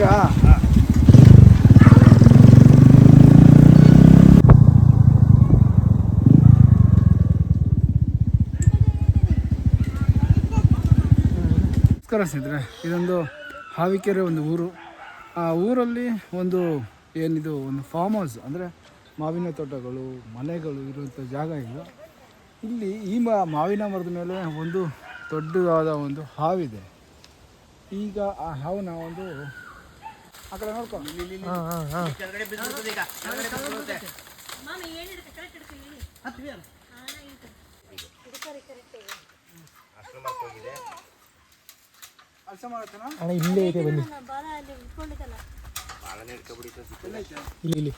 ಹಿಂಗಾ? ನಮಸ್ಕಾರ ಸ್ನೇಹಿತರೆ, ಇದೊಂದು ಹಾವಿಕೆರೆ ಒಂದು ಊರು. ಆ ಊರಲ್ಲಿ ಒಂದು ಏನಿದು, ಒಂದು ಫಾರ್ಮ್ ಹೌಸ್ ಅಂದರೆ ಮಾವಿನ ತೋಟಗಳು, ಮನೆಗಳು ಇರುವಂಥ ಜಾಗ ಇದು. ಇಲ್ಲಿ ಈ ಮಾವಿನ ಮರದ ಮೇಲೆ ಒಂದು ದೊಡ್ಡದಾದ ಒಂದು ಹಾವಿದೆ. ಈಗ ಆ ಹಾವನ್ನ ಒಂದು ಆ ಕಡೆ ನೋಡ್ಕೊ. ಅಲ್ಸ ಮಾಡತ್ತನ? ಅಣ್ಣ ಇಲ್ಲೇ ಇದೆ ಬನ್ನಿ. ಬಾಲ ಅಲ್ಲಿ ಇಟ್ಕೊಂಡಿದ್ದಲ್ಲ ಇಲ್ಲಿ ಇಲ್ಲಿ.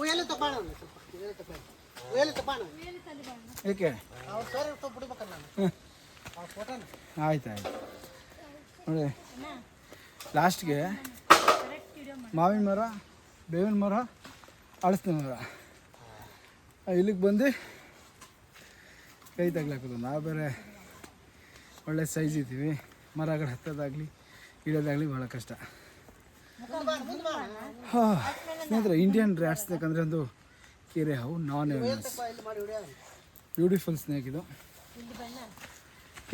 ಉಯ್ಯಾಲೆ ತಪ್ಪಾಣ ಸ್ವಲ್ಪ. ಉಯ್ಯಾಲೆ ತಪ್ಪಾಣ. ಉಯ್ಯಾಲೆ ತಪ್ಪಾಣ ಏಕೆ ಅವ್ರು ಇಲ್ಲಿ ಸ್ವಲ್ಪ ಆಯ್ತು ಆಯ್ತು. ನೋಡಿ, ಲಾಸ್ಟ್ಗೆ ಮಾವಿನ ಮರ, ಬೇವಿನ ಮರ ಅಳಸಿನ ಮರ. ಇಲ್ಲಿಗೆ ಬಂದು ಕೈ ತಗ್ಲಾಕೋದು. ನಾವು ಬೇರೆ ಒಳ್ಳೆ ಸೈಜ್ ಇದ್ದೀವಿ. ಮರಗಳು ಹತ್ತೋದಾಗಲಿ ಇಡೋದಾಗಲಿ ಭಾಳ ಕಷ್ಟ. ಹಾಂ ಇಂಡಿಯನ್ ರ್ಯಾಟ್ಸ್ ಸ್ನೇಕ್ ಒಂದು ಕೆರೆ how non venomous beautiful snake ಇದು.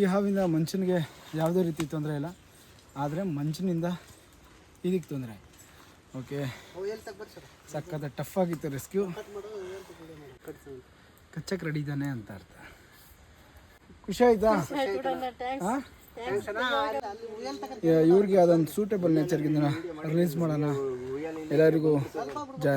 ಈ ಹಾವಿಂದ ಮನುಷ್ಯನಿಗೆ ಯಾವುದೇ ರೀತಿ ತೊಂದರೆ ಇಲ್ಲ. ಆದರೆ ಮಂಚಿನಿಂದ ಇದಕ್ಕೆ ತೊಂದರೆ. ಓಕೆ ಸಕ್ಕತ್ತ ಟಫ್ ಆಗಿತ್ತು ರೆಸ್ಕ್ಯೂ ಕಚ್ಚಕ್ಕೆ ರೆಡಿ ಇದ್ದಾನೆ ಅಂತ ಅರ್ಥ. ಖುಷಿ ಆಯ್ತಾ? ಇವ್ರಿಗೆ ಅದೊಂದು ಸೂಟೇಬಲ್ ನೇಚರ್ಗಿಂದ ರಿಲೀಸ್ ಮಾಡೋಣ. ಎಲ್ಲರಿಗೂ ಜಯ